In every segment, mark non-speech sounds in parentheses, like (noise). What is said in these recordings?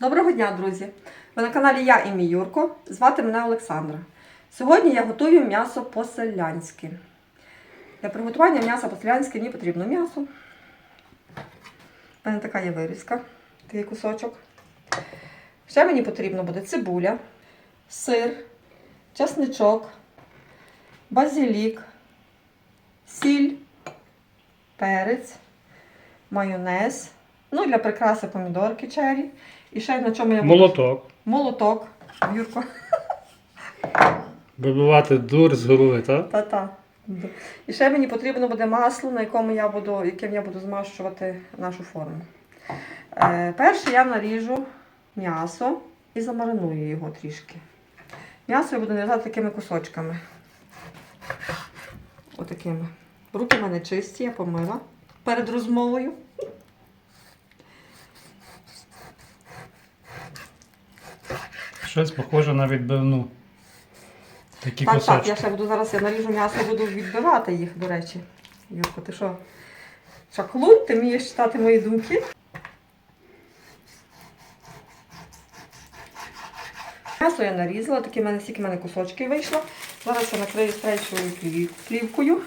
Доброго дня, друзі! Ви на каналі Я і мій Юрко. Звати мене Олександра. Сьогодні я готую м'ясо по-селянськи. Для приготування м'яса по-селянськи мені потрібно м'ясо. У мене така є вирізка, такий кусочок. Ще мені потрібно буде цибуля, сир, чесничок, базилік, сіль, перець, майонез. Ну, для прикраси помідорки чері. І ще на чому я буду? Молоток. Молоток. Юрко. Вибивати дур з голови, так? Та-та. І ще мені потрібно буде масло, на якому я буду, яким я буду змащувати нашу форму. Е, перше я наріжу м'ясо і замариную його трішки. М'ясо я буду нарізати такими кусочками. Отакими. Руки в мене чисті, я помила перед розмовою. Щось похоже на відбивну. Такі Так, кусочки. так, я ще буду зараз я наріжу м'ясо, буду відбивати їх, до речі. Юрко, ти що? Шаклун, ти вмієш читати мої думки? М'ясо я нарізала, такі в мене стільки в мене кусочки вийшло. Зараз я накрию стрейчовою плів- плівкою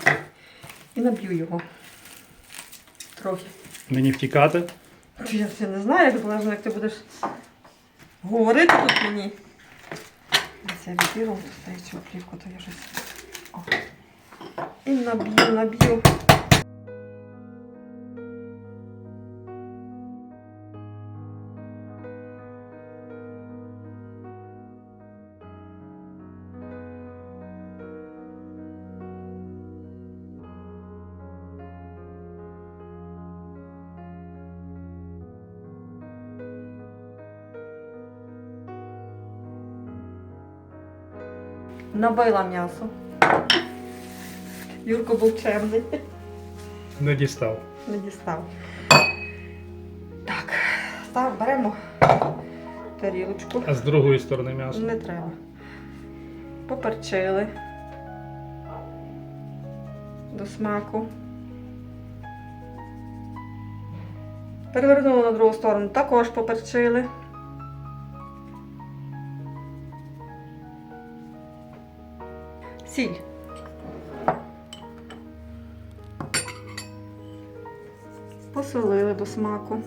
і наб'ю його. Трохи. Мені втікати. Я ще не знаю, як залежно, як ти будеш говорити тут мені. Я відбіру ту стоячу плівку, то я щось. О. І наб'ю, наб'ю. Набила м'ясо. Юрко був чемний. Не дістав. Не дістав. Так, став, беремо тарілочку. А з другої сторони м'ясо. Не треба. Поперчили до смаку. Перевернули на другу сторону, також поперчили. Сіль. Посолили до смаку.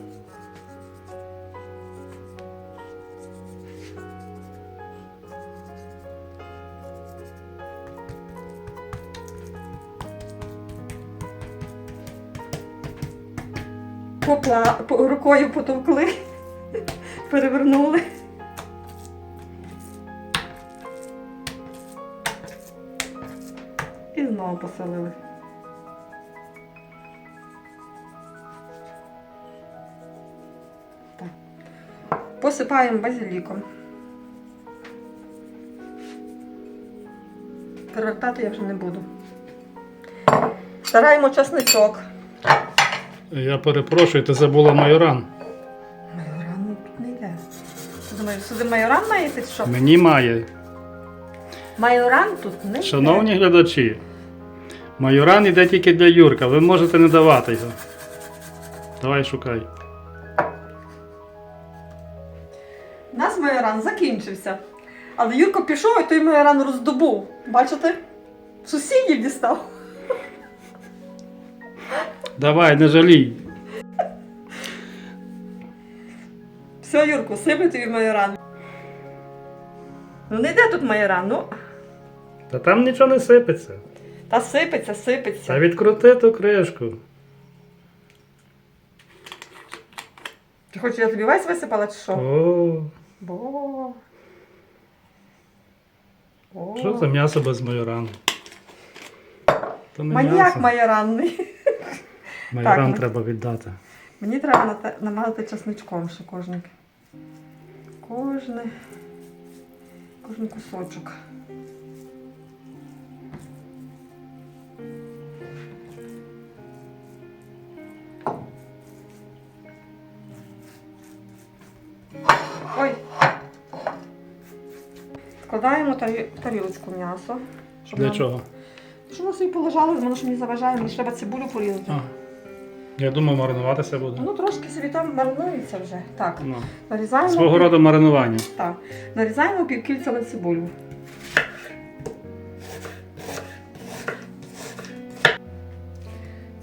Попла... рукою потовкли, (laughs) перевернули. Так. Посипаємо базиліком. Перевертати я вже не буду. Стараємо часничок. Я перепрошую, ти забула майоран. Майоран тут не йде. Ти думаєш, сюди майоран має йти, що? Мені має. Майоран тут не йде. Шановні глядачі, майоран іде тільки для Юрка. Ви можете не давати його. Давай шукай. У нас майоран закінчився. Але Юрко пішов і той майоран роздобув. Бачите? Сусідів дістав. Давай, не жалій. Все, Юрку, сипи тобі майоран. Ну не йде тут майоран, ну. Та там нічого не сипеться. Та сипеться, сипеться. Та відкрути ту кришку. Ти хочеш, я тобі весь висипала чи що? О, Бо. О. що це м'ясо без майорану? То не Маніяк м'ясо. майоранний. Майоран Так, треба віддати. Мені треба нате- намазати чесничком ще кожен. Кожне. Кожен кусочок. Тарі- в тарілочку м'ясо. щоб Для нам- чого? Щоб воно собі полежало, воно ж мені заважає, мені ж треба цибулю порізати. А, Я думав, маринуватися буде. Ну, трошки собі там маринується вже. Так, Ну, нарізаємо. свого роду маринування. Так, нарізаємо півкільцями цибулю.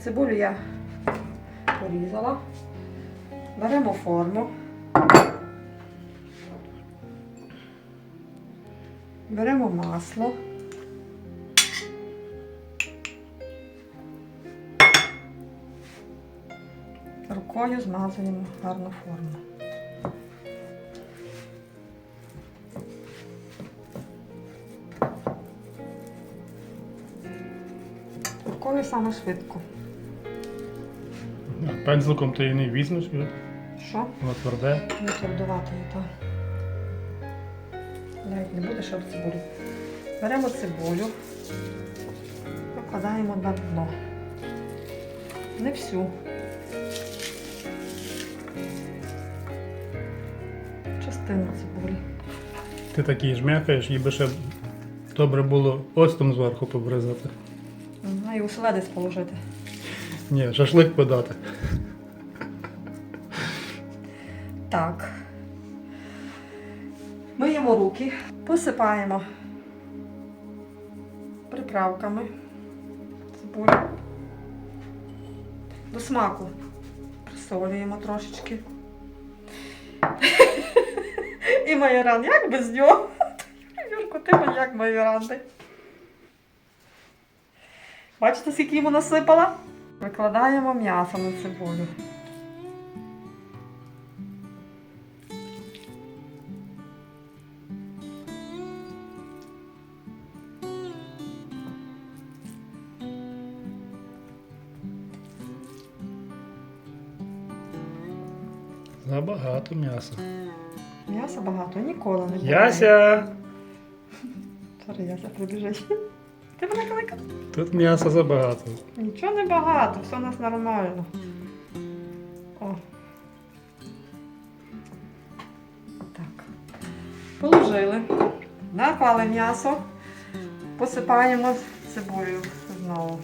Цибулю я порізала. Беремо форму. Беремо масло. Рукою змазуємо гарну форму. Рукою саме швидко. А Пензликом ти її не візьмеш? Що? воно тверде. Не твердувати то. Навіть не буде що цибулю. Беремо цибулю, покладаємо на дно. Не всю. Частину цибулі. Ти такий жмякаєш, їй би ще добре було оцтом зверху побризати. А і оселедець положити. Ні, шашлик подати. Так. Посипаємо приправками цибулю. До смаку присолюємо трошечки. І майоран, як без нього? Юрко, ти як майоранти. Бачите, скільки йому насипала? Викладаємо м'ясо на цибулю. Забагато м'яса. М'яса багато, ніколи не буває. Яся! Зараз Яся прибіжить. Ти мене кликав? Тут м'яса забагато. Нічого не багато, все у нас нормально. О. Так. Положили. Наклали м'ясо. Посипаємо цибулею знову.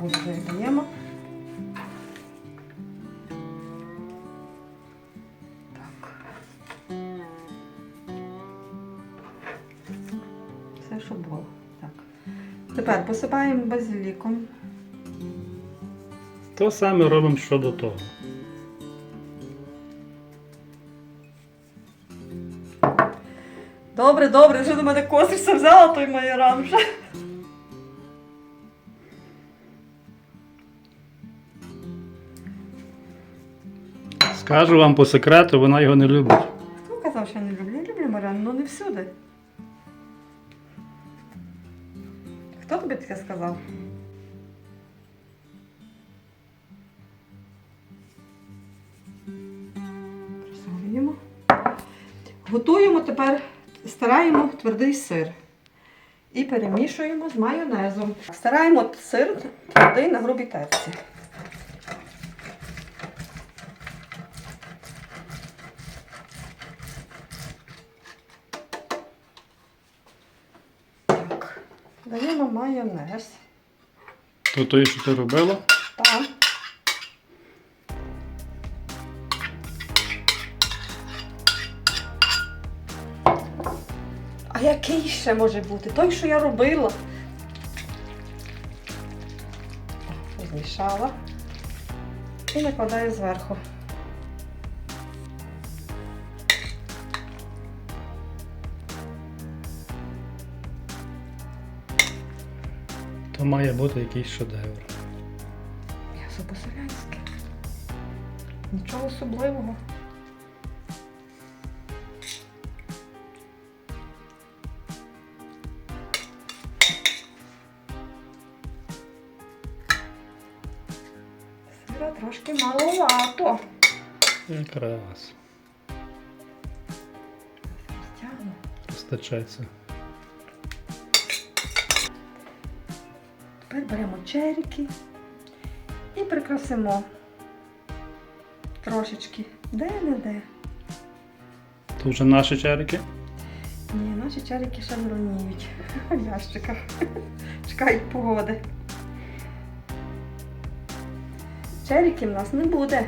Цибулю вже. Так. Все, що було. Так. Тепер посипаємо базиліком. То саме робимо що до того. Добре, добре, вже до мене косишся взяла той майоран вже. Скажу вам по секрету, вона його не любить. Хто казав, що я не люблю? Я люблю майоран, але не всюди. Хто тобі таке сказав? Присолюємо. Готуємо тепер, стараємо твердий сир. І перемішуємо з майонезом. Стараємо сир твердий на грубій терці. Майонез. То той, що ти робила, Так. А який ще може бути? Той, що я робила. Змішала. І накладаю зверху. То має бути якийсь шедевр. М'ясо по-селянськи. Нічого особливого. Сира трошки маловато. Якраз Стягну. Тепер беремо черіки і прикрасимо трошечки де-не-де. Тут вже наші черики. Ні, наші черики ще не роніють в ящиках. Чекають погоди. Чериків в нас не буде.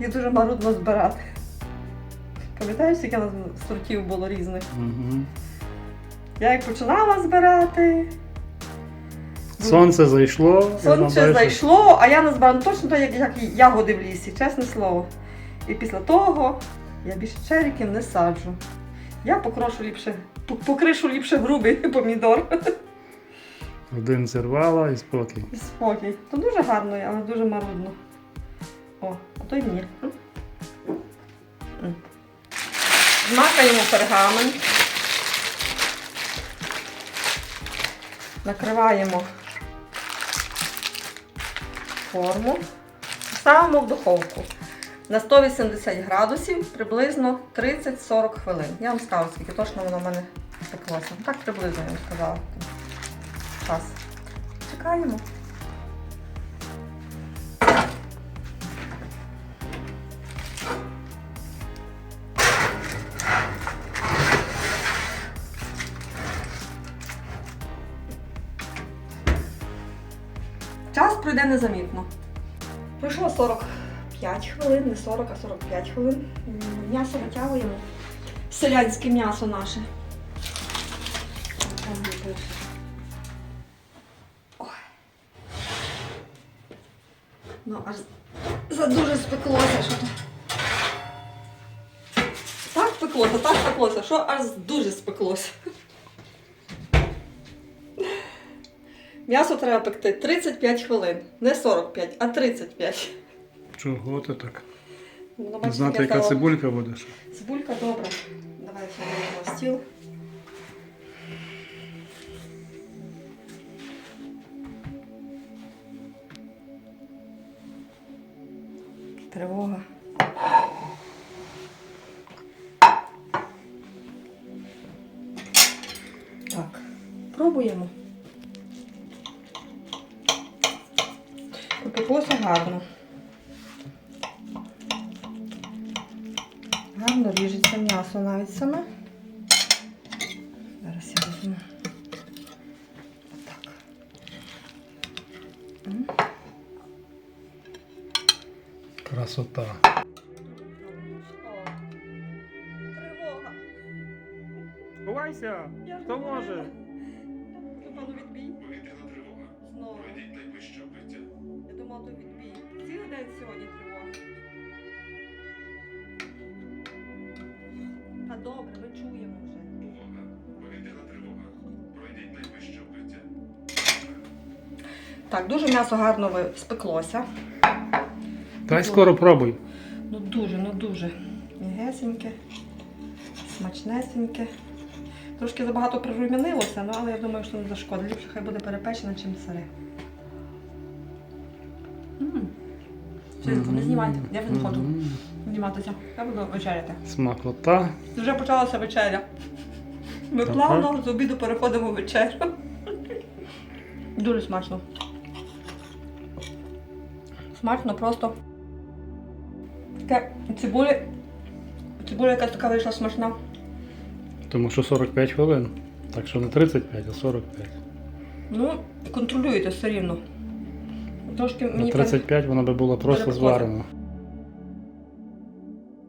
Їх дуже марудно збирати. Пам'ятаєш, скільки у нас сортів було різних? Угу. Я як починала збирати. Сонце зайшло. Сонце зайшло, а я назбирала точно так, як, як ягоди в лісі, чесне слово. І після того я більше черіків не саджу. Я покрошу ліпше, покришу ліпше грубий (laughs) помідор. Один зірвала і спокій. І спокій. То дуже гарно, але дуже марудно. О, а то й? М. Змакаємо пергамент. Накриваємо форму. Ставимо в духовку на 180 градусів приблизно 30-40 хвилин. Я вам скажу, скільки точно воно в мене пеклося. Так приблизно я вам сказала. Час. Чекаємо. Час пройде незамітно. Пройшло 45 хвилин, не 40, а 45 хвилин. М'ясо витягуємо. Селянське м'ясо наше. Ой. Ну, аж за дуже спеклося, що то. Так спеклося, так спеклося, що аж дуже спеклося. М'ясо треба пекти 35 хвилин. Не 45, а 35. Чого ти так? Воно, Не бачите, знати, яка стало. цибулька буде. Цибулька добра. Давай сюди на стіл. Тривога. Так, пробуємо. Гарно. Гарно ріжеться м'ясо навіть саме. Зараз я візьму. Так. Красота. Тривога. Ховайся! Хто може? Так, дуже м'ясо гарно спеклося. Дай скоро пробуй. Ну дуже, ну дуже. М'ягесеньке, смачнесеньке. Трошки забагато прирумянилося, ну, але я думаю, що не зашкодить. Ліпше хай буде перепечене, чим сире. Не знімайте, я вже не хочу зніматися. Я буду вечеряти. Смакота. Вже почалася вечеря. Ми плавно з обіду переходимо в вечерю. Дуже смачно. Смачно просто. Таке цибулі. Цибуля якась така вийшла смачна. Тому що 45 хвилин. Так що не 35, а 45. Ну, контролюєте все рівно. Трошки мені На мені 35 вона би була просто зварена.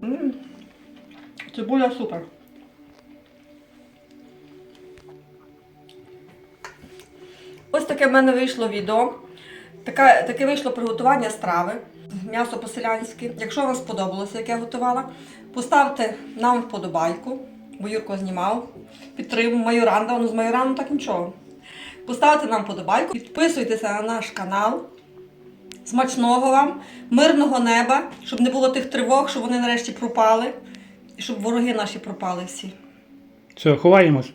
М. Цибуля супер. Ось таке в мене вийшло відео. Таке, таке вийшло приготування страви. М'ясо по-селянськи. Якщо вам сподобалося, як я готувала, поставте нам вподобайку, бо Юрко знімав. Підтримуємо Майоранда, ну з Майорандом так нічого. Поставте нам вподобайку, підписуйтеся на наш канал. Смачного вам, мирного неба, щоб не було тих тривог, щоб вони нарешті пропали, і щоб вороги наші пропали всі. Все, ховаємось.